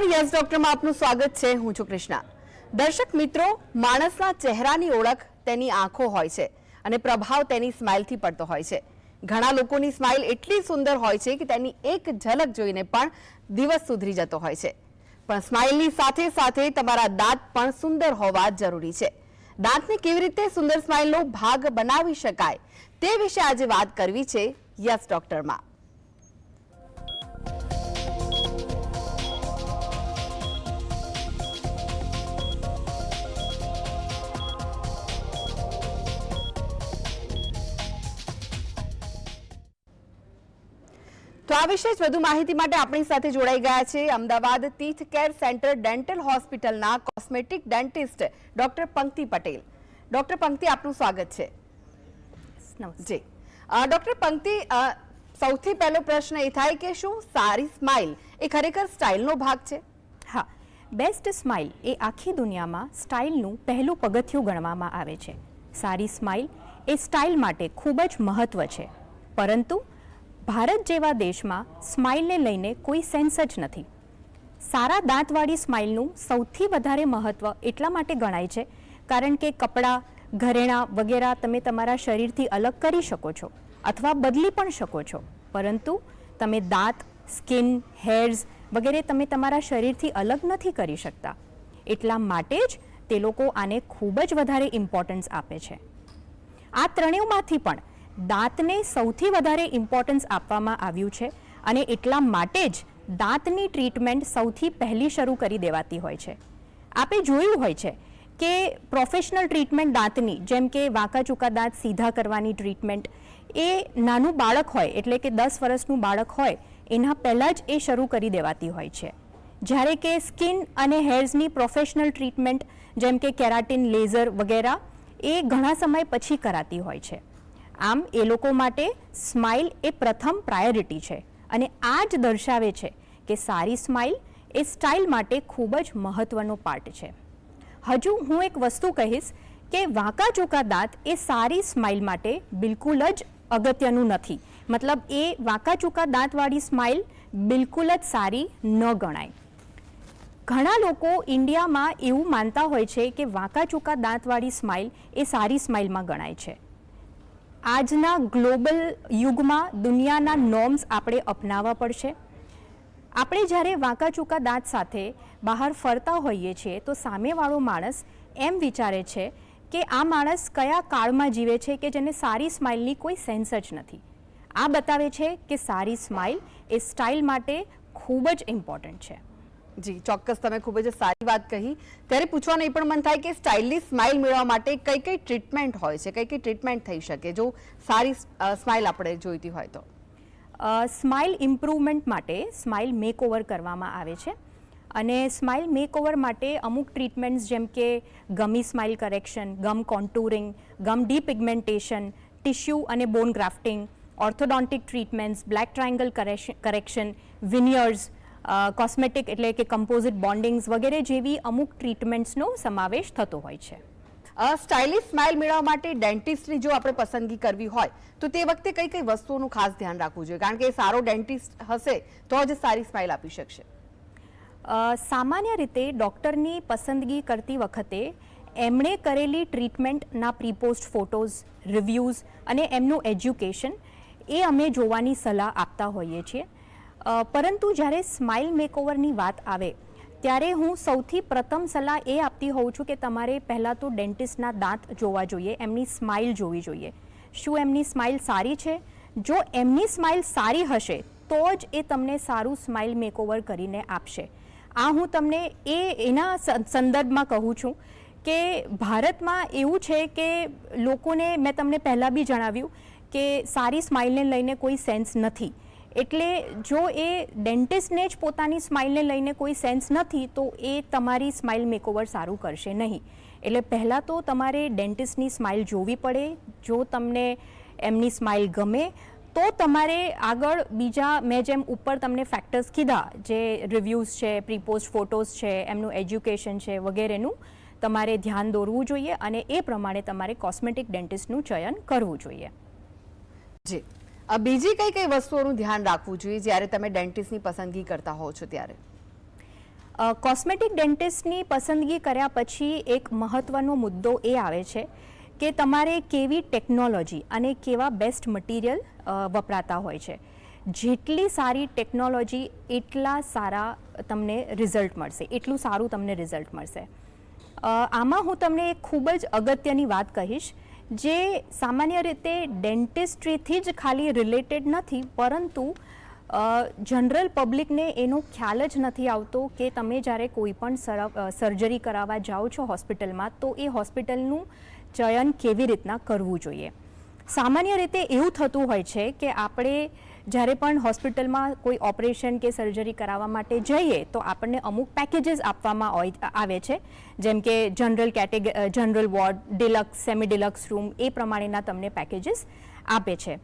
નમસ્કાર. યસ ડોક્ટરમાં આપનું સ્વાગત છે. હું છું કૃષ્ણા. દર્શક મિત્રો, માણસના ચહેરાની ઓળખ તેની આંખો હોય છે અને પ્રભાવ તેની સ્માઇલથી પડતો હોય છે. ઘણા લોકોની સ્માઇલ એટલી સુંદર હોય છે કે તેની એક ઝલક જોઈને પણ દિવસ સુધરી જતો હોય છે. પણ સ્માઇલની સાથે સાથે તમારા દાંત પણ સુંદર હોવા જરૂરી છે. દાંતને કેવી રીતે સુંદર સ્માઇલનો ભાગ બનાવી શકાય તે વિશે આજે વાત કરવી છે યસ ડોક્ટરમાં તો આ વિશે જ વધુ માહિતી માટે આપણી સાથે જોડાઈ ગયા છે Ahmedabad teeth care centre dental હોસ્પિટલના cosmetic dentist doctor Pankti Patel. Doctor પંક્તિ આપનું સ્વાગત છે. જી. ડોક્ટર પંક્તિ સૌથી પહેલો પ્રશ્ન એ થાય કે શું સારી સ્માઇલ એ ખરેખર સ્ટાઇલનો ભાગ છે? હા. બેસ્ટ સ્માઇલ એ આખી દુનિયામાં સ્ટાઇલનું પહેલું પગથિયું ગણવામાં આવે છે. સારી સ્માઇલ એ સ્ટાઇલ માટે ખૂબ જ મહત્વ છે. પરંતુ ભારત જેવા દેશમાં સ્માઇલને લઈને કોઈ સેન્સ જ નથી. સારા દાંતવાળી સ્માઇલનું સૌથી વધારે મહત્ત્વ એટલા માટે ગણાય છે, કારણ કે કપડાં, ઘરેણાં વગેરે તમે તમારા શરીરથી અલગ કરી શકો છો અથવા બદલી પણ શકો છો. પરંતુ તમે દાંત, સ્કિન હેર્સ વગેરે તમે તમારા શરીરથી અલગ નથી કરી શકતા. એટલા માટે જ તે લોકો આને ખૂબ જ વધારે ઇમ્પોર્ટન્સ આપે છે. આ ત્રણેયમાંથી પણ દાંતને સૌથી વધારે ઇમ્પોર્ટન્સ આપવામાં આવ્યું છે અને એટલા માટે જ દાંતની ટ્રીટમેન્ટ સૌથી પહેલી શરૂ કરી દેવાતી હોય છે. આપે જોયું હોય છે કે પ્રોફેશનલ ટ્રીટમેન્ટ દાંતની, જેમ કે વાંકા ચૂકા દાંત સીધા કરવાની ટ્રીટમેન્ટ એ નાનું બાળક હોય, એટલે કે દસ વર્ષનું બાળક હોય, એના પહેલાં જ એ શરૂ કરી દેવાતી હોય છે. જ્યારે કે સ્કિન અને હેર્સની પ્રોફેશનલ ટ્રીટમેન્ટ જેમ કે કેરાટિન, લેઝર વગેરે, એ ઘણા સમય પછી કરાતી હોય છે. આમ એ લોકો માટે સ્માઇલ એ પ્રથમ પ્રાયોરિટી છે. અને આ જ દર્શાવે છે કે સારી સ્માઇલ એ સ્ટાઇલ માટે ખૂબ જ મહત્વનો પાર્ટ છે. હજુ હું એક વસ્તુ કહીશ કે વાંકા ચૂકા દાંત એ સારી સ્માઇલ માટે બિલકુલ જ અગત્યનું નથી. મતલબ એ વાંકા ચૂકા દાંતવાળી સ્માઇલ બિલકુલ જ સારી ન ગણાય. ઘણા લોકો ઇન્ડિયામાં એવું માનતા હોય છે કે વાંકા ચૂકા દાંતવાળી સ્માઇલ એ સારી સ્માઇલમાં ગણાય છે. આજના ગ્લોબલ યુગમાં દુનિયાના નોર્મ્સ આપણે અપનાવવા પડશે. આપણે જ્યારે વાંકા ચૂકા દાંત સાથે બહાર ફરતા હોઈએ છીએ, તો સામેવાળો માણસ એમ વિચારે છે કે આ માણસ કયા કાળમાં જીવે છે કે જેને સારી સ્માઇલની કોઈ સેન્સ જ નથી. આ બતાવે છે કે સારી સ્માઇલ એ સ્ટાઇલ માટે ખૂબ જ ઇમ્પોર્ટન્ટ છે. જી, ચોક્કસ તમે ખૂબ જ સારી વાત કહી. ત્યારે પૂછવાનું એ પણ મન થાય કે સ્ટાઇલની સ્માઇલ મેળવવા માટે કઈ કઈ ટ્રીટમેન્ટ હોય છે, કઈ કઈ ટ્રીટમેન્ટ થઈ શકે? જો સારી સ્માઇલ આપણે જોઈતી હોય તો. સ્માઇલ ઇમ્પ્રુવમેન્ટ માટે સ્માઇલ મેકઓવર કરવામાં આવે છે. અને સ્માઇલ મેકઓવર માટે અમુક ટ્રીટમેન્ટ્સ જેમ કે gummy smile correction, gum contouring, gum depigmentation, tissue અને bone grafting, orthodontic treatments, black triangle correction, veneers cosmetic એટલે કે કમ્પોઝિટ બોન્ડિંગ્સ વગેરે જેવી અમુક ટ્રીટમેન્ટ્સનો સમાવેશ થતો હોય છે. સ્ટાઇલિશ સ્માઇલ મેળવવા માટે ડેન્ટિસ્ટની જો આપણે પસંદગી કરવી હોય તો તે વખતે કઈ કઈ વસ્તુઓનું ખાસ ધ્યાન રાખવું જોઈએ? કારણ કે સારો ડેન્ટિસ્ટ હશે તો જ સારી સ્માઇલ આપી શકશે. સામાન્ય રીતે ડૉક્ટરની પસંદગી કરતી વખતે એમણે કરેલી ટ્રીટમેન્ટના પ્રીપોસ્ટ ફોટોઝ રિવ્યૂઝ અને એમનું એજ્યુકેશન એ અમે જોવાની સલાહ આપતા હોઈએ છીએ. પરંતુ જ્યારે સ્માઇલ મેકઓવરની વાત આવે, ત્યારે હું સૌથી પ્રથમ સલાહ એ આપતી હોઉં છું કે તમારે પહેલાં તો ડેન્ટિસ્ટના દાંત જોવા જોઈએ, એમની સ્માઇલ જોવી જોઈએ. શું એમની સ્માઇલ સારી છે? જો એમની સ્માઇલ સારી હશે, તો જ એ તમને સારું સ્માઇલ મેકઓવર કરીને આપશે. આ હું તમને એ, એના સંદર્ભમાં કહું છું કે ભારતમાં એવું છે કે લોકોને મેં તમને પહેલાં બી જણાવ્યું કે સારી સ્માઇલને લઈને કોઈ સેન્સ નથી. એટલે જો એ ડેન્ટિસ્ટને જ પોતાની સ્માઇલને લઈને કોઈ સેન્સ નથી, તો એ તમારી સ્માઇલ મેકઓવર સારું કરશે નહીં. એટલે પહેલાં તો તમારે ડેન્ટિસ્ટની સ્માઇલ જોવી પડે. જો તમને એમની સ્માઇલ ગમે, તો તમારે આગળ બીજા મેં જેમ ઉપર તમને ફેક્ટર્સ કીધા, જે રિવ્યૂઝ છે પ્રીપોસ્ટ ફોટોઝ છે, એમનું એજ્યુકેશન છે વગેરેનું, તમારે ધ્યાન દોરવું જોઈએ અને એ પ્રમાણે તમારે કોસ્મેટિક ડેન્ટિસ્ટનું ચયન કરવું જોઈએ. જી. બીજી કઈ કઈ વસ્તુઓનું ધ્યાન રાખવું જોઈએ જ્યારે તમે ડેન્ટિસ્ટની પસંદગી કરતા હો છો ત્યારે? કોસ્મેટિક ડેન્ટિસ્ટની પસંદગી કર્યા પછી એક મહત્ત્વનો મુદ્દો એ આવે છે કે તમારે કેવી ટેકનોલોજી અને કેવા બેસ્ટ મટીરિયલ વપરાતા હોય છે. જેટલી સારી ટેકનોલોજી, એટલા સારા તમને રિઝલ્ટ મળશે, એટલું સારું તમને રિઝલ્ટ મળશે. આમાં હું તમને એક ખૂબ જ અગત્યની વાત કહીશ જે સામાન્ય રીતે ડેન્ટિસ્ટ્રીથી જ ખાલી રિલેટેડ નથી, પરંતુ જનરલ પબ્લિકને એનો ખ્યાલ જ નથી આવતો કે તમે જ્યારે કોઈ પણ સર્જરી કરાવવા જાઓ છો હોસ્પિટલમાં તો એ હોસ્પિટલનું ચયન કેવી રીતના કરવું જોઈએ? સામાન્ય રીતે એવું થતું હોય છે કે આપણે જ્યારે પણ હોસ્પિટલમાં કોઈ ઓપરેશન કે સર્જરી કરાવવા માટે જઈએ, તો આપણને અમુક પેકેજીસ આપવામાં હોય આવે છે. જેમ કે general કેટેગ general ward deluxe semi deluxe room એ પ્રમાણેના તમને પેકેજીસ આપે છે.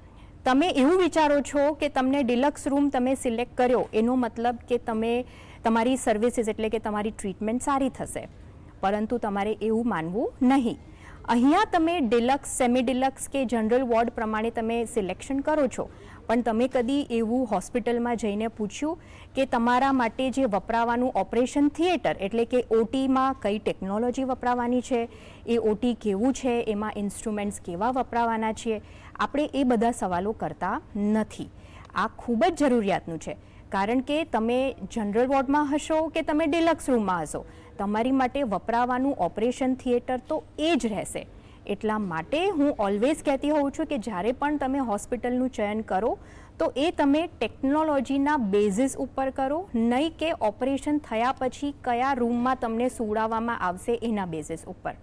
તમે એવું વિચારો છો કે તમને ડિલક્સ રૂમ તમે સિલેક્ટ કર્યો, એનો મતલબ કે તમે, તમારી સર્વિસીસ એટલે કે તમારી ટ્રીટમેન્ટ સારી થશે. પરંતુ તમારે એવું માનવું નહીં. અહીંયા તમે ડિલક્સ સેમી ડિલક્સ કે જનરલ વોર્ડ પ્રમાણે તમે સિલેક્શન કરો છો. પણ તમે કદી એવું હોસ્પિટલમાં જઈને પૂછ્યું કે તમારા માટે જે વપરાવાનું ઓપરેશન થિયેટર એટલે કે ઓટીમાં કઈ ટેકનોલોજી વપરાવાની છે? એ ઓટી કેવું છે? એમાં ઇન્સ્ટ્રુમેન્ટ્સ કેવા વપરાવાના છે? આપણે એ બધા સવાલો કરતા નથી. આ ખૂબ જ જરૂરિયાતનું છે. કારણ કે તમે જનરલ વોર્ડમાં હશો કે તમે ડિલક્સ રૂમમાં હશો? તમારી માટે વપરાવાનું ઓપરેશન થિયેટર તો એ જ રહેશે. એટલા માટે હું ઓલવેઝ કહેતી હોઉં છું કે જ્યારે પણ તમે હોસ્પિટલનું ચયન કરો, તો એ તમે ટેકનોલોજીના બેઝિસ ઉપર કરો, નહીં કે ઓપરેશન થયા પછી કયા રૂમમાં તમને સુવડાવવામાં આવશે એના બેઝિસ ઉપર.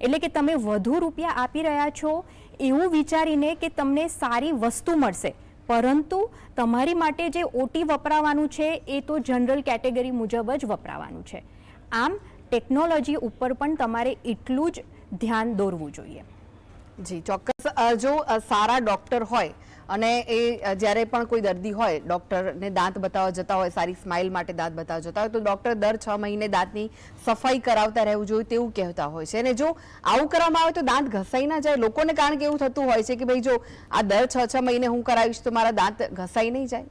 એટલે કે તમે વધુ રૂપિયા આપી રહ્યા છો એવું વિચારીને કે તમને સારી વસ્તુ મળશે. પરંતુ તમારી માટે જે ઓટી વપરાવાનું છે, એ તો જનરલ કેટેગરી મુજબ જ વપરાવાનું છે. આમ ટેકનોલોજી ઉપર પણ તમારે એટલું જ ધ્યાન દોરવું જોઈએ. જી, ચોક્કસ જો સારા ડૉક્ટર હોય અને એ જ્યારે પણ કોઈ દર્દી હોય ડોક્ટરને દાંત બતાવવા જતા હોય, સારી સ્માઇલ માટે દાંત બતાવવા જતા હોય, તો ડૉક્ટર દર છ મહિને દાંતની સફાઈ કરાવતા રહેવું જોઈએ તેવું કહેતા હોય છે. અને જો આવું કરવામાં આવે તો દાંત ઘસાઈ ના જાય. લોકોને કારણ કે એવું થતું હોય છે કે ભાઈ જો આ દર છ છ મહિને હું કરાવીશ તો મારા દાંત ઘસાઈ નહીં જાય.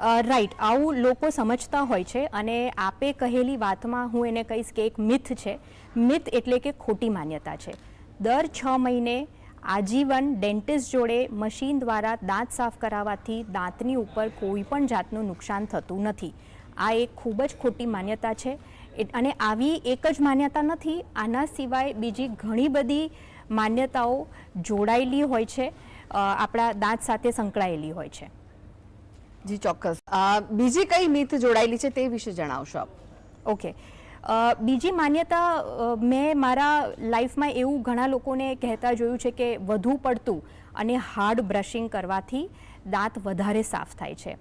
રાઈટ આવું લોકો સમજતા હોય છે અને આપે કહેલી વાતમાં હું એને કહીશ કે એક મિથ છે. મિથ એટલે કે ખોટી માન્યતા છે. દર છ મહિને આજીવન ડેન્ટિસ્ટ જોડે મશીન દ્વારા દાંત સાફ કરાવવાથી દાંતની ઉપર કોઈ પણ જાતનું નુકસાન થતું નથી. આ એક ખૂબ જ ખોટી માન્યતા છે. અને આવી એક જ માન્યતા નથી, આના સિવાય બીજી ઘણી બધી માન્યતાઓ જોડાયેલી હોય છે. આપણા દાંત સાથે સંકળાયેલી હોય છે. જી, ચોક્કસ. બીજી કઈ મિથ જોડાયેલી છે તે વિશે જણાવશો આપ? ઓકે. બીજી માન્યતા મેં મારા લાઈફમાં એવું ઘણા લોકોને કહેતા જોયું છે કે વધુ પડતું અને હાર્ડ બ્રશિંગ કરવાથી દાંત વધારે સાફ થાય છે.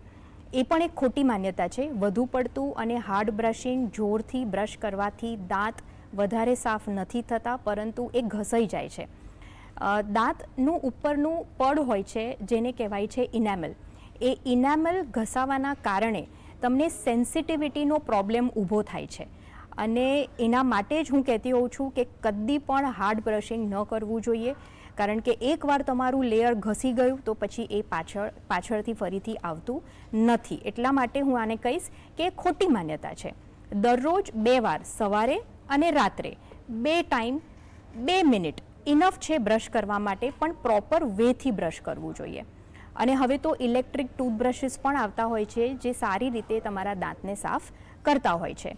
એ પણ એક ખોટી માન્યતા છે. વધુ પડતું અને હાર્ડ બ્રશિંગ જોરથી બ્રશ કરવાથી દાંત વધારે સાફ નથી થતા, પરંતુ એ ઘસાઈ જાય છે. દાંતનું ઉપરનું પડ હોય છે, જેને કહેવાય છે ઇનેમલ. એ ઇનામલ ઘસાવાના કારણે તમને સેન્સિટિવિટીનો પ્રોબ્લેમ ઊભો થાય છે. અને એના માટે જ હું કહેતી હોઉં છું કે કદી પણ હાર્ડ બ્રશિંગ ન કરવું જોઈએ. કારણ કે એકવાર તમારું લેયર ઘસી ગયું તો પછી એ પાછળ, પાછળથી ફરીથી આવતું નથી. એટલા માટે હું આને કહીશ કે ખોટી માન્યતા છે. દરરોજ બે વાર, સવારે અને રાત્રે બે ટાઈમ, બે મિનિટ ઇનફ છે બ્રશ કરવા માટે પણ પ્રોપર વેથી બ્રશ કરવું જોઈએ. અને હવે તો ઇલેક્ટ્રિક ટૂથબ્રશીસ પણ આવતા હોય છે, જે સારી રીતે તમારા દાંતને સાફ કરતા હોય છે.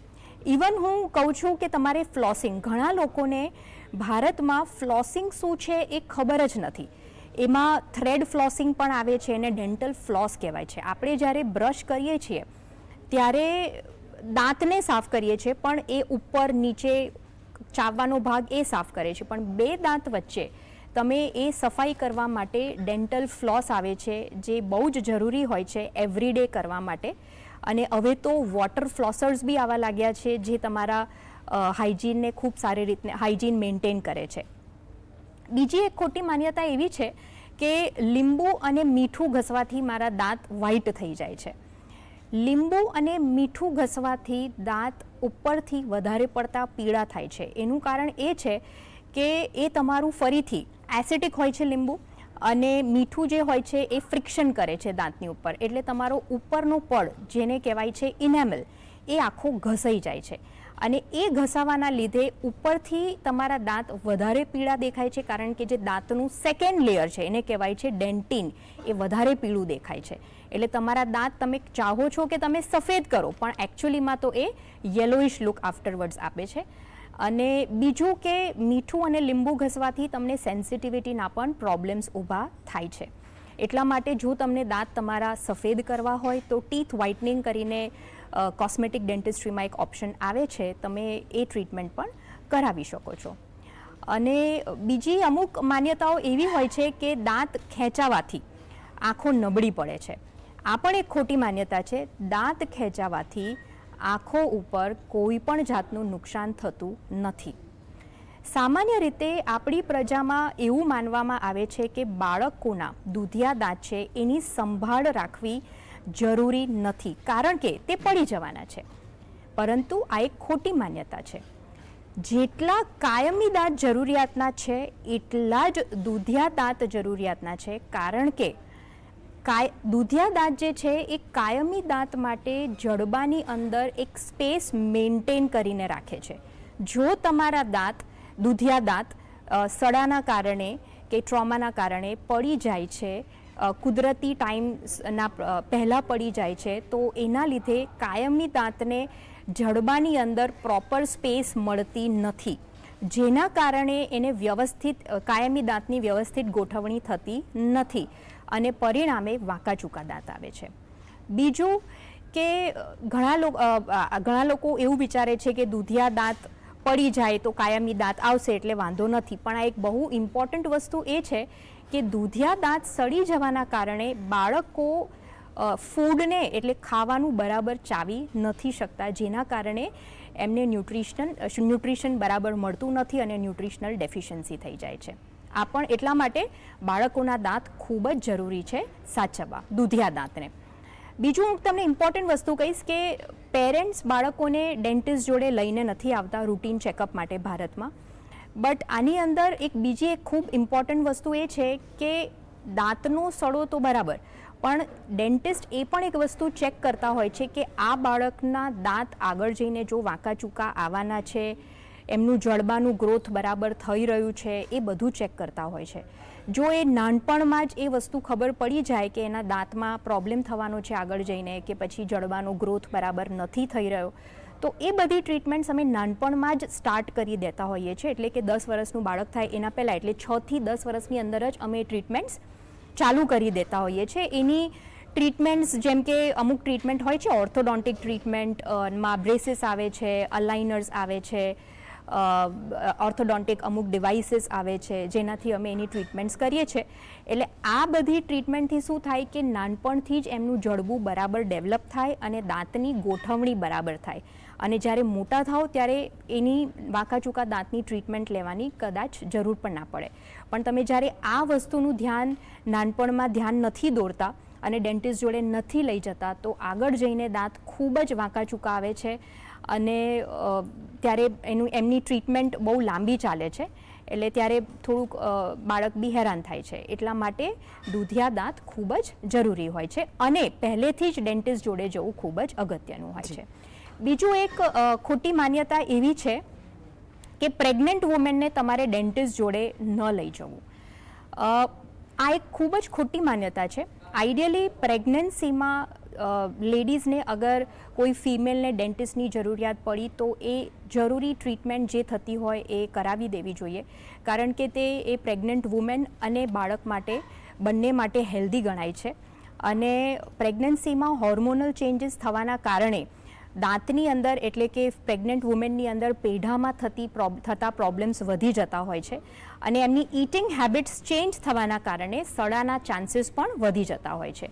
ઇવન હું કહું છું કે તમારે ફ્લોસિંગ ઘણા લોકોને ભારતમાં ફ્લોસિંગ શું છે એ ખબર જ નથી. એમાં થ્રેડ ફ્લોસિંગ પણ આવે છે એને ડેન્ટલ ફ્લોસ કહેવાય છે. આપણે જ્યારે બ્રશ કરીએ છીએ, ત્યારે દાંતને સાફ કરીએ છીએ, પણ એ ઉપર નીચે ચાવવાનો ભાગ એ સાફ કરે છે. પણ બે દાંત વચ્ચે તમે એ સફાઈ કરવા માટે ડેન્ટલ ફ્લોસ આવે છે, જે બહુ જ જરૂરી હોય છે એવરીડે કરવા માટે. અને હવે તો વોટર ફ્લોસર્સ બી આવા લાગ્યા છે, જે તમારા હાઇજીનને ખૂબ સારી રીતે હાઇજીન મેન્ટેન કરે છે. બીજી એક ખોટી માન્યતા એવી છે કે લીંબુ અને મીઠું ઘસવાથી મારા દાંત વ્હાઈટ થઈ જાય છે. લીંબુ અને મીઠું ઘસવાથી દાંત ઉપરથી વધારે પડતા પીળા થાય છે. એનું કારણ એ છે કે એ તમારું ફરીથી એસિડિક હોય છે લીંબુ અને મીઠું જે હોય છે એ ફ્રિક્શન કરે છે દાંતની ઉપર. એટલે તમારો ઉપરનો પડ, જેને કહેવાય છે ઇનેમલ, એ આખો ઘસાઈ જાય છે. અને એ ઘસાવાના લીધે ઉપરથી તમારા દાંત વધારે પીળા દેખાય છે, કારણ કે જે દાંતનું સેકન્ડ લેયર છે, એને કહેવાય છે ડેન્ટિન એ વધારે પીળું દેખાય છે. એટલે તમારા દાંત તમે ચાહો છો કે તમે સફેદ કરો, પણ એકચ્યુઅલીમાં તો એ યલોઇશ લુક આફ્ટરવર્ડ્સ આપે છે. અને બીજું કે મીઠું અને લીંબુ ઘસવાથી તમને સેન્સિટિવિટીના પણ પ્રોબ્લેમ્સ ઊભા થાય છે. એટલા માટે જો તમને દાંત તમારા સફેદ કરવા હોય, તો ટીથ વ્હાઇટનિંગ કરીને કોસ્મેટિક ડેન્ટિસ્ટ્રીમાં એક ઓપ્શન આવે છે. તમે એ ટ્રીટમેન્ટ પણ કરાવી શકો છો. અને બીજી અમુક માન્યતાઓ એવી હોય છે કે દાંત ખેંચાવાથી આંખો નબળી પડે છે. આ પણ એક ખોટી માન્યતા છે. દાંત ખેંચાવાથી આંખો ઉપર કોઈ પણ જાતનું નુકસાન થતું નથી. સામાન્ય રીતે આપણી પ્રજામાં એવું માનવામાં આવે છે કે બાળકોના દૂધિયા દાંત છે એની સંભાળ રાખવી જરૂરી નથી, કારણ કે તે પડી જવાના છે. પરંતુ આ એક ખોટી માન્યતા છે. જેટલા કાયમી દાંત જરૂરિયાતના છે, એટલા જ દૂધિયા દાંત જરૂરિયાતના છે, કારણ કે કાય, દૂધિયા દાંત જે છે, એ કાયમી દાંત માટે જડબાની અંદર એક સ્પેસ મેન્ટેન કરીને રાખે છે. જો તમારા દાંત, દૂધિયા દાંત સડાના કારણે કે ટ્રોમાના કારણે પડી જાય છે કુદરતી ટાઈમના પહેલાં પડી જાય છે, તો એના લીધે કાયમી દાંતને જડબાની અંદર પ્રોપર સ્પેસ મળતી નથી. જેના કારણે એને વ્યવસ્થિત કાયમી દાંતની વ્યવસ્થિત ગોઠવણી થતી નથી અને પરિણામે વાંકા ચૂકા દાંત આવે છે. બીજું કે ઘણા લોકો ઘણા લોકો એવું વિચારે છે કે દૂધિયા દાંત પડી જાય તો કાયમી દાંત આવશે એટલે વાંધો નથી. પણ આ એક બહુ ઇમ્પોર્ટન્ટ વસ્તુ એ છે કે દૂધિયા દાંત સડી જવાના કારણે બાળકો ફૂડને એટલે ખાવાનું બરાબર ચાવી નથી શકતા, જેના કારણે એમને ન્યુટ્રિશનલ ન્યુટ્રિશન બરાબર મળતું નથી અને ન્યુટ્રિશનલ ડેફિશિયન્સી થઈ જાય છે. આ પણ એટલા માટે બાળકોના દાંત ખૂબ જ જરૂરી છે સાચવવા, દૂધિયા દાંતને. બીજું હું તમને ઇમ્પોર્ટન્ટ વસ્તુ કહીશ કે પેરેન્ટ્સ બાળકોને ડેન્ટિસ્ટ જોડે લઈને નથી આવતા રૂટીન ચેકઅપ માટે ભારતમાં. બટ આની અંદર એક બીજી એક ખૂબ ઇમ્પોર્ટન્ટ વસ્તુ એ છે કે દાંતનો સડો તો બરાબર પણ ડેન્ટિસ્ટ એ પણ એક વસ્તુ ચેક કરતા હોય છે કે આ બાળકના દાંત આગળ જઈને જો વાંકા ચૂકા આવવાના છે, એમનું જડબાનું ગ્રોથ બરાબર થઈ રહ્યું છે, એ બધું ચેક કરતા હોય છે. જો એ નાનપણમાં જ એ વસ્તુ ખબર પડી જાય કે એના દાંતમાં પ્રોબ્લેમ થવાનો છે આગળ જઈને કે પછી જડબાનો ગ્રોથ બરાબર નથી થઈ રહ્યો, તો એ બધી ટ્રીટમેન્ટ્સ અમે નાનપણમાં જ સ્ટાર્ટ કરી દેતા હોઈએ છીએ. એટલે કે દસ વર્ષનું બાળક થાય એના પહેલાં, એટલે છથી દસ વર્ષની અંદર જ અમે ટ્રીટમેન્ટ્સ ચાલુ કરી દેતા હોઈએ છીએ. એની ટ્રીટમેન્ટ્સ, જેમ કે અમુક ટ્રીટમેન્ટ હોય છે, ઓર્થોડોન્ટિક ટ્રીટમેન્ટમાં બ્રેસીસ આવે છે, અલાઇનર્સ આવે છે ઓર્થોડોન્ટિક અમુક ડિવાઇસીસ આવે છે, જેનાથી અમે એની ટ્રીટમેન્ટ્સ કરીએ છીએ. એટલે આ બધી ટ્રીટમેન્ટથી શું થાય કે નાનપણથી જ એમનું જડબું બરાબર ડેવલપ થાય અને દાંતની ગોઠવણી બરાબર થાય. અને જ્યારે મોટા થાવ ત્યારે એની વાંકાચૂકા દાંતની ટ્રીટમેન્ટ લેવાની કદાચ જરૂર પણ ના પડે. પણ તમે જ્યારે આ વસ્તુનું ધ્યાન નાનપણમાં ધ્યાન નથી દોરતા અને ડેન્ટિસ્ટ જોડે નથી લઈ જતા, તો આગળ જઈને દાંત ખૂબ જ વાંકાચૂકા આવે છે. અને ત્યારે એનું, એમની ટ્રીટમેન્ટ બહુ લાંબી ચાલે છે. એટલે ત્યારે થોડુંક બાળક બી હેરાન થાય છે. એટલા માટે દૂધિયા દાંત ખૂબ જ જરૂરી હોય છે અને પહેલેથી જ ડેન્ટિસ્ટ જોડે જવું ખૂબ જ અગત્યનું હોય છે. બીજું એક ખોટી માન્યતા એવી છે કે પ્રેગ્નન્ટ વુમેનને તમારે ડેન્ટિસ્ટ જોડે ન લઈ જવું. આ એક ખૂબ જ ખોટી માન્યતા છે. આઈડિયલી પ્રેગ્નન્સીમાં લેડીઝને અગર કોઈ ફિમેલને ડેન્ટિસ્ટની જરૂરિયાત પડી તો એ જરૂરી ટ્રીટમેન્ટ જે થતી હોય એ કરાવી દેવી જોઈએ. કારણ કે તે એ પ્રેગ્નન્ટ વુમેન અને બાળક માટે, બંને માટે હેલ્ધી ગણાય છે. અને પ્રેગ્નન્સીમાં હોર્મોનલ ચેન્જીસ થવાના કારણે, દાંતની અંદર એટલે કે પ્રેગ્નન્ટ વુમેનની અંદર પેઢામાં થતી થતા પ્રોબ્લેમ્સ વધી જતા હોય છે. અને એમની ઇટિંગ હેબિટ્સ ચેન્જ થવાના કારણે સડાના ચાન્સીસ પણ વધી જતા હોય છે.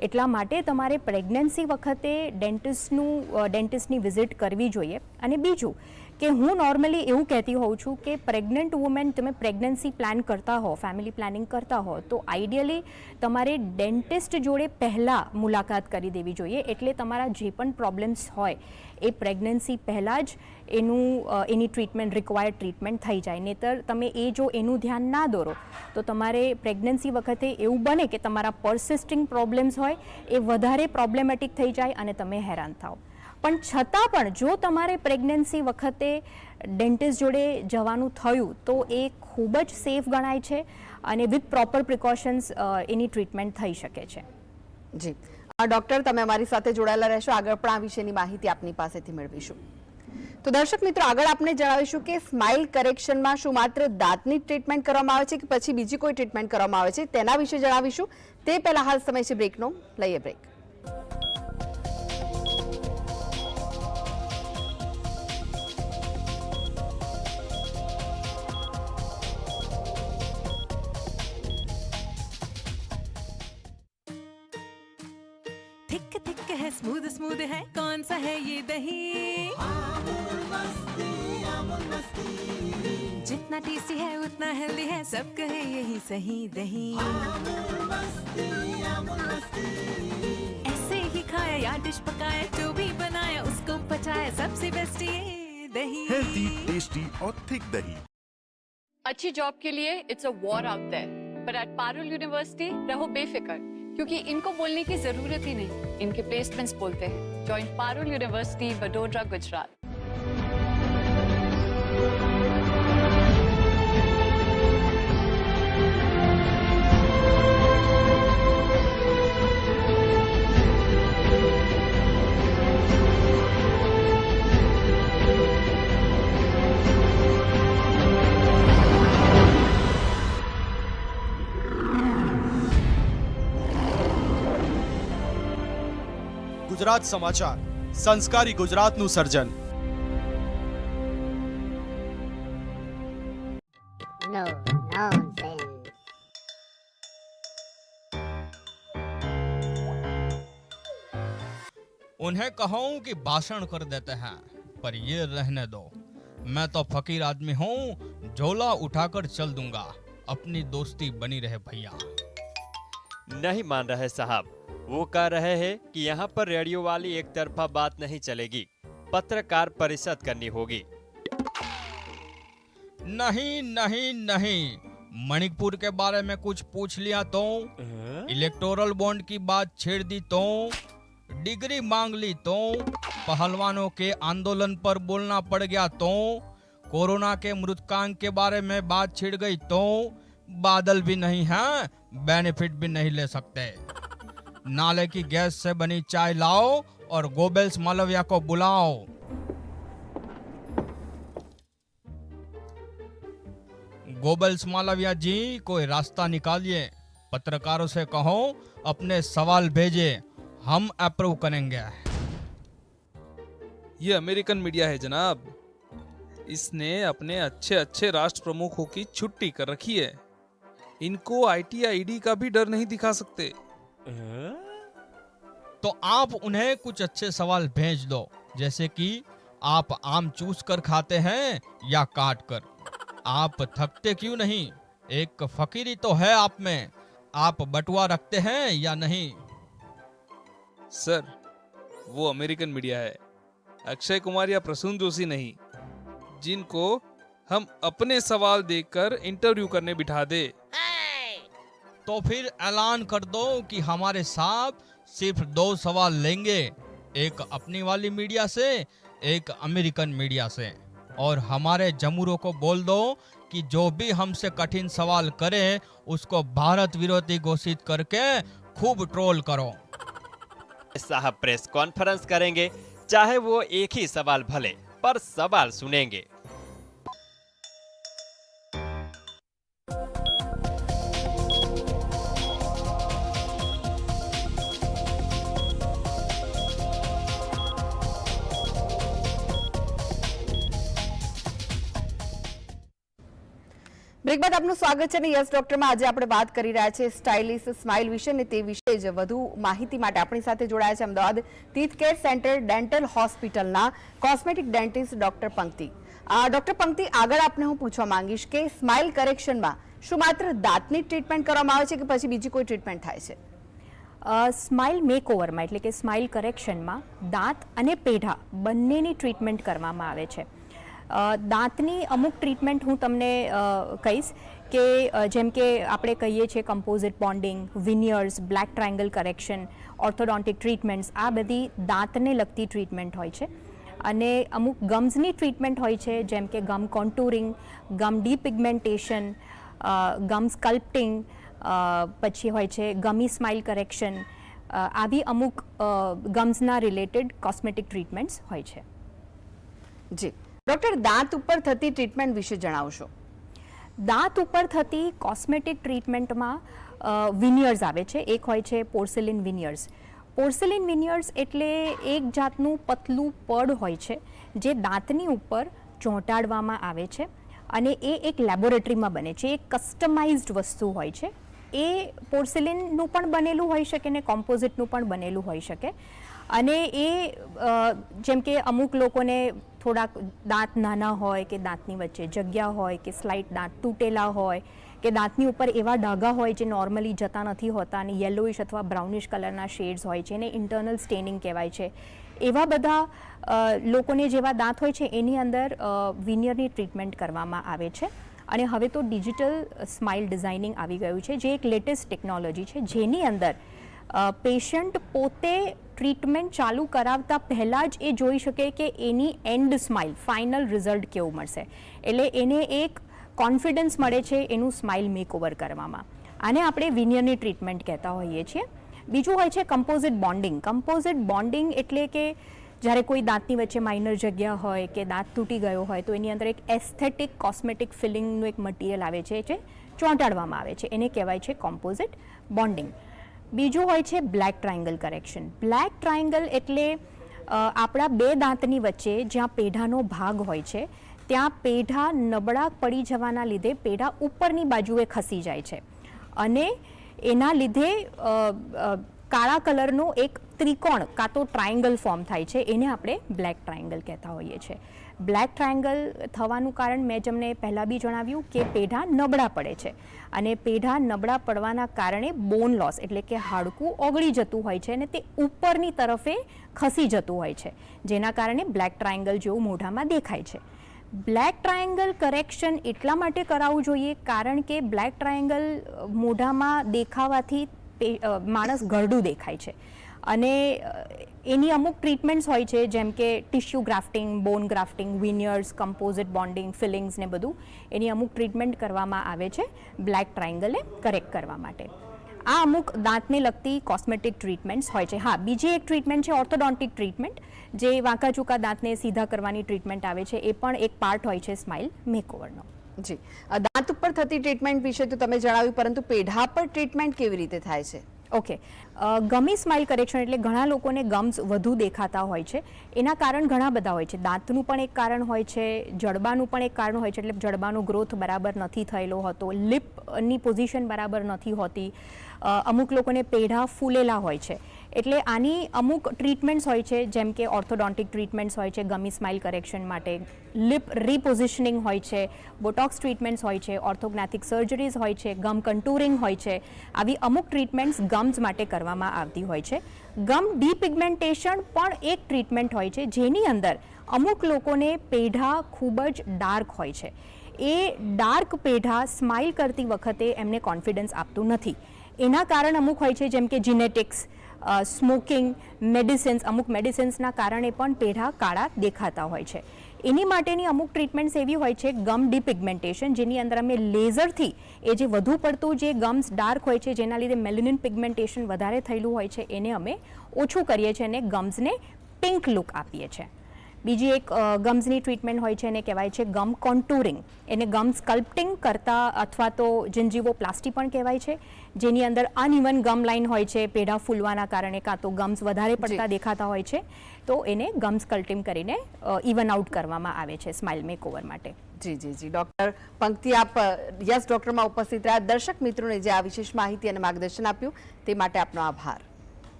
એટલા માટે તમારે પ્રેગ્નન્સી વખતે ડેન્ટિસ્ટનું ડેન્ટિસ્ટની વિઝિટ કરવી જોઈએ. અને બીજું કે હું નોર્મલી એવું કહેતી હોઉં છું કે પ્રેગ્નન્ટ વુમેન તમે પ્રેગ્નન્સી પ્લાન કરતા હો ફેમિલી પ્લાનિંગ કરતા હો, તો આઈડિયલી તમારે ડેન્ટિસ્ટ જોડે પહેલાં મુલાકાત કરી દેવી જોઈએ. એટલે તમારા જે પણ પ્રોબ્લેમ્સ હોય, એ પ્રેગ્નન્સી પહેલાં જ એનું એની ટ્રીટમેન્ટ રિક્વાયર્ડ ટ્રીટમેન્ટ થઈ જાય. નહીતર તમે એ જો એનું ધ્યાન ના દોરો, તો તમારે પ્રેગ્નન્સી વખતે એવું બને કે તમારા પરસિસ્ટિંગ પ્રોબ્લેમ્સ હોય, એ વધારે પ્રોબ્લેમેટિક થઈ જાય અને તમે હેરાન થાઓ. પણ છતાં પણ જો તમારે પ્રેગ્નન્સી વખતે ડેન્ટિસ્ટ જોડે જવાનું થયું, તો એ ખૂબ જ સેફ ગણાય છે અને with proper precautions any treatment થઈ શકે છે. જી. ડૉક્ટર તમે અમારી સાથે જોડાયેલા રહેશો. આગળ પણ આ વિશેની માહિતી આપની પાસેથી મેળવીશું. તો દર્શક મિત્રો, આગળ આપણે જણાવીશું કે સ્માઇલ કરેક્શનમાં શું માત્ર દાંતની ટ્રીટમેન્ટ કરવામાં આવે છે કે પછી બીજી કોઈ ટ્રીટમેન્ટ કરવામાં આવે છે તેના વિશે જણાવીશું. તે પહેલા હાલ સમય છે બ્રેકનો લઈએ બ્રેક थिक थिक है स्मूथ स्मूथ है। कौन सा है ये दही? जितना टेस्टी है उतना हेल्दी है सब कहे यही सही दही। ऐसे ही खाया या डिश पकाया जो भी बनाया उसको पचाया सबसे बेस्ट ये दही। हेल्दी टेस्टी और थिक दही। अच्छी जॉब के लिए it's a war out there पर एट पारुल यूनिवर्सिटी रहो बेफिक्र। क्योंकि इनको बोलने की जरूरत ही नहीं इनके प्लेसमेंट्स बोलते हैं जॉइन पारुल यूनिवर्सिटी वडोदरा गुजरात ગુજરાત સમાચાર સંસ્કારી ગુજરાતનું સર્જન No nonsense. उन्हें कहूं कि भाषण कर देते हैं पर ये रहने दो मैं तो फकीर आदमी हूँ झोला उठाकर चल दूंगा अपनी दोस्ती बनी रहे भैया नहीं मान रहे साहब वो कह रहे हैं कि यहाँ पर रेडियो वाली एक तरफा बात नहीं चलेगी। पत्रकार परिषद करनी होगी। नहीं नहीं नहीं। मणिपुर के बारे में कुछ पूछ लिया तो? इलेक्टोरल बॉन्ड की बात छेड़ दी तो? डिग्री मांग ली तो? पहलवानों के आंदोलन पर बोलना पड़ गया तो? कोरोना के मृतकांक के बारे में बात छिड़ गई तो? बादल भी नहीं है बेनिफिट भी नहीं ले सकते। नाले की गैस से बनी चाय लाओ और गोबेल्स मालविया को बुलाओ। गोबल्स मालविया जी कोई रास्ता निकालिए। पत्रकारों से कहो अपने सवाल भेजे। हम अप्रूव करेंगे। ये अमेरिकन मीडिया है जनाब। इसने अपने अच्छे अच्छे राष्ट्र प्रमुखों की छुट्टी कर रखी है। इनको आईटी का भी डर नहीं दिखा सकते। तो आप उन्हें कुछ अच्छे सवाल भेज दो जैसे कि आप आम चूस कर खाते हैं या काट कर आप थकते क्यों नहीं? एक फकीरी तो है आप में। आप बटुआ रखते हैं या नहीं? सर वो अमेरिकन मीडिया है। अक्षय कुमार या प्रसून जोशी नहीं जिनको हम अपने सवाल देकर इंटरव्यू करने बिठा दे। तो फिर ऐलान कर दो कि हमारे साहब सिर्फ़ दो सवाल लेंगे, एक अपनी वाली मीडिया से, एक अमेरिकन मीडिया से। और हमारे जमूरों को बोल दो कि जो भी हमसे कठिन सवाल करे, उसको भारत विरोधी घोषित करके खूब ट्रोल करो। साहब प्रेस कॉन्फ्रेंस करेंगे, चाहे वो एक ही सवाल भले, पर सवाल सुनेंगे। બ્રેક બાદ આપનું સ્વાગત છે અને યસ ડોક્ટરમાં. આજે આપણે વાત કરી રહ્યા છીએ સ્ટાઇલિશ સ્માઇલ વિશે ને તે વિશે જ વધુ માહિતી માટે આપણી સાથે જોડાયા છે Ahmedabad teeth care centre dental હોસ્પિટલના cosmetic dentist doctor Pankti. Doctor Pankti, આગળ આપને હું પૂછવા માંગીશ કે સ્માઇલ કરેક્શનમાં શું માત્ર દાંતની ટ્રીટમેન્ટ કરવામાં આવે છે કે પછી બીજી કોઈ ટ્રીટમેન્ટ થાય છે? સ્માઇલ મેકઓવરમાં એટલે કે સ્માઇલ કરેક્શનમાં દાંત અને પેઢા બંનેની ટ્રીટમેન્ટ કરવામાં આવે છે. દાંતની અમુક ટ્રીટમેન્ટ હું તમને કહીશ કે જેમ કે આપણે કહીએ છીએ composite bonding veneers black triangle correction orthodontic treatments આ બધી દાંતને લગતી ટ્રીટમેન્ટ હોય છે. અને અમુક ગમ્સની ટ્રીટમેન્ટ હોય છે, જેમ કે ગમ કોન્ટુરિંગ ગમ ડીપિગમેન્ટેશન ગમ સ્કલ્પટિંગ પછી હોય છે ગમી સ્માઇલ કરેક્શન આવી અમુક ગમ્સના રિલેટેડ કોસ્મેટિક ટ્રીટમેન્ટ્સ હોય છે. જી. ડોક્ટર, દાંત ઉપર થતી ટ્રીટમેન્ટ વિશે જણાવશો. દાંત ઉપર થતી કોસ્મેટિક ટ્રીટમેન્ટમાં વિનિયર્સ આવે છે. એક હોય છે પોર્સેલિન વિનિયર્સ. પોર્સેલિન વિનિયર્સ એટલે એક જાતનું પતલું પડ હોય છે, જે દાંતની ઉપર ચોંટાડવામાં આવે છે અને એ એક લેબોરેટરીમાં બને છે. એક કસ્ટમાઇઝ્ડ વસ્તુ હોય છે. એ પોર્સેલિનનું પણ બનેલું હોઈ શકે ને કોમ્પોઝિટનું પણ બનેલું હોઈ શકે. અને એ જેમ કે અમુક લોકોને થોડાક દાંત નાના હોય કે દાંતની વચ્ચે જગ્યા હોય કે સ્લાઇટ દાંત તૂટેલા હોય કે દાંતની ઉપર એવા ડાઘા હોય જે નોર્મલી જતા નથી હોતા અને યલોઇશ અથવા બ્રાઉનિશ કલરના શેડ્સ હોય છે એને ઇન્ટરનલ સ્ટેનિંગ કહેવાય છે. એવા બધા લોકોને જેવા દાંત હોય છે એની અંદર વિનિયરની ટ્રીટમેન્ટ કરવામાં આવે છે. અને હવે તો ડિજિટલ સ્માઇલ ડિઝાઇનિંગ આવી ગયું છે જે એક લેટેસ્ટ ટેકનોલોજી છે જેની અંદર પેશન્ટ પોતે ટ્રીટમેન્ટ ચાલુ કરાવતા પહેલાં જ એ જોઈ શકે કે એની એન્ડ સ્માઇલ ફાઇનલ રિઝલ્ટ કેવું મળશે. એટલે એને એક કોન્ફિડન્સ મળે છે એનું સ્માઇલ મેકઓવર કરવામાં. આને આપણે વિનિયરની ટ્રીટમેન્ટ કહેતા હોઈએ છીએ. બીજું હોય છે કમ્પોઝિટ બોન્ડિંગ કમ્પોઝિટ બોન્ડિંગ એટલે કે જ્યારે કોઈ દાંતની વચ્ચે માઇનર જગ્યા હોય કે દાંત તૂટી ગયો હોય તો એની અંદર એક એસ્થેટિક કોસ્મેટિક ફિલિંગનું એક મટીરિયલ આવે છે, જે ચોંટાડવામાં આવે છે. એને કહેવાય છે કોમ્પોઝિટ બોન્ડિંગ બીજું હોય છે black triangle correction black triangle એટલે આપણા બે દાંતની વચ્ચે જ્યાં પેઢાનો ભાગ હોય છે, ત્યાં પેઢા નબળા પડી જવાના લીધે પેઢા ઉપરની બાજુએ ખસી જાય છે. અને એના લીધે કાળા કલરનો એક ત્રિકોણ કાં તો ટ્રાયંગલ ફોર્મ થાય છે, એને આપણે બ્લેક ટ્રાયંગલ કહેતા હોઈએ છીએ. બ્લેક ટ્રાયંગલ થવાનું કારણ મેં જમને પહેલાં બી જણાવ્યું કે પેઢા નબળા પડે છે. અને પેઢા નબળા પડવાના કારણે બોન લોસ એટલે કે હાડકું ઓગળી જતું હોય છે અને તે ઉપરની તરફે ખસી જતું હોય છે, જેના કારણે બ્લેક ટ્રાયંગલ જેવું મોઢામાં દેખાય છે. બ્લેક ટ્રાયંગલ કરેક્શન એટલા માટે કરાવવું જોઈએ કારણ કે બ્લેક ટ્રાયંગલ મોઢામાં દેખાવાથી માણસ ગરડું દેખાય છે. અને એની અમુક ટ્રીટમેન્ટ્સ હોય છે, જેમ કે tissue grafting, bone grafting, veneers, composite bonding, fillings ને બધું, એની અમુક ટ્રીટમેન્ટ કરવામાં આવે છે, બ્લેક ટ્રાયંગલને કરેક્ટ કરવા માટે. આ અમુક દાંતને લગતી કોસ્મેટિક ટ્રીટમેન્ટ્સ હોય છે. હા, બીજી એક ટ્રીટમેન્ટ છે, ઓર્થોડોન્ટિક ટ્રીટમેન્ટ, જે વાંકા ચૂકા દાંતને સીધા કરવાની ટ્રીટમેન્ટ આવે છે. એ પણ એક પાર્ટ હોય છે સ્માઇલ મેકઓવરનો. જી. દાંત ઉપર થતી ટ્રીટમેન્ટ વિશે તો તમે જણાવ્યું, પરંતુ પેઢા પર ટ્રીટમેન્ટ કેવી રીતે થાય છે? ઓકે ગમી સ્માઇલ કરેક્શન એટલે ઘણા લોકોને ગમ્સ વધુ દેખાતા હોય છે. એના કારણ ઘણા બધા હોય છે. દાંતનું પણ એક કારણ હોય છે, જડબાનું પણ એક કારણ હોય છે, એટલે જડબાનો ગ્રોથ બરાબર નથી થયેલો હોતો લિપની પોઝિશન બરાબર નથી હોતી. અમુક લોકોને પેઢા ફૂલેલા હોય છે. એટલે આની અમુક ટ્રીટમેન્ટ્સ હોય છે, જેમ કે ઓર્થોડોન્ટિક ટ્રીટમેન્ટ્સ હોય છે ગમી સ્માઇલ કરેક્શન માટે લિપ રીપોઝિશનિંગ હોય છે બોટોક્સ ટ્રીટમેન્ટ્સ હોય છે ઓર્થોગ્નાથિક સર્જરીઝ હોય છે ગમ કન્ટુરિંગ હોય છે, આવી અમુક ટ્રીટમેન્ટ્સ ગમ્સ માટે કરવામાં આવતી હોય છે. ગમ ડીપિગમેન્ટેશન પણ એક ટ્રીટમેન્ટ હોય છે, જેની અંદર અમુક લોકોને પેઢા ખૂબ જ ડાર્ક હોય છે. એ ડાર્ક પેઢા સ્માઇલ કરતી વખતે એમને કોન્ફિડન્સ આપતું નથી. એના કારણ અમુક હોય છે, જેમ કે જીનેટિક્સ સ્મોકિંગ મેડિસિન્સ અમુક મેડિસિન્સના કારણે પણ પેઢા કાળા દેખાતા હોય છે. એની માટેની અમુક ટ્રીટમેન્ટ્સ એવી હોય છે ગમ ડીપિગમેન્ટેશન જેની અંદર અમે લેઝરથી એ જે વધુ પડતું જે ગમ્સ ડાર્ક હોય છે, જેના લીધે મેલિનિન પિગમેન્ટેશન વધારે થયેલું હોય છે, એને અમે ઓછું કરીએ છીએ અને ગમ્સને પિંક લુક આપીએ છીએ. બીજી એક ગમ્સની ટ્રીટમેન્ટ હોય છે એને કહેવાય છે ગમ કોન્ટુરિંગ. એને ગમ સ્કલ્પટિંગ કરતા અથવા તો જંજીવો પ્લાસ્ટી પણ કહેવાય છે. જેની અંદર અનઇવન ગમ લાઇન હોય છે પેઢા ફૂલવાના કારણે કાં તો ગમ્સ વધારે પડતા દેખાતા હોય છે. તો એને ગમ સ્કલ્ટિંગ કરીને ઇવન આઉટ કરવામાં આવે છે સ્માઇલ મેકઓવર માટે. જી જી જી. ડોક્ટર પંક્તિ આપ યસ ડોક્ટરમાં ઉપસ્થિત રહ્યા. દર્શક મિત્રોને જે આ વિશેષ માહિતી અને માર્ગદર્શન આપ્યું તે માટે આપનો આભાર.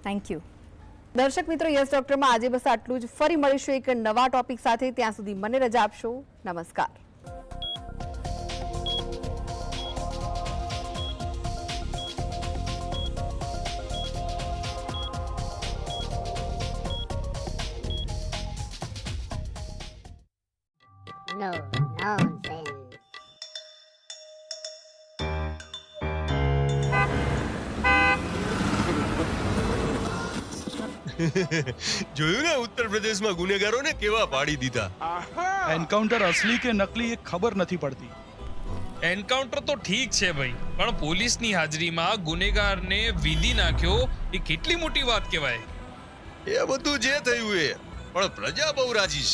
Thank you. દર્શક મિત્રો, યસ, ડોક્ટરમાં આજે બસ આટલું જ. ફરી મળીશું એક નવા ટોપિક સાથે. ત્યાં સુધી મને રજા આપશો. નમસ્કાર. જોયું ને ઉત્તર પ્રદેશમાં ગુનેગારોને કેવા પાડી દીધા? એન્કાઉન્ટર અસલી કે નકલી એ ખબર નથી પડતી. એન્કાઉન્ટર તો ઠીક છે ભાઈ પણ પોલીસની હાજરીમાં ગુનેગારને વિધિ નાખ્યો એ કેટલી મોટી વાત કહેવાય? એ બધું જે થયું એ પણ પ્રજા બહુ રાજી છે.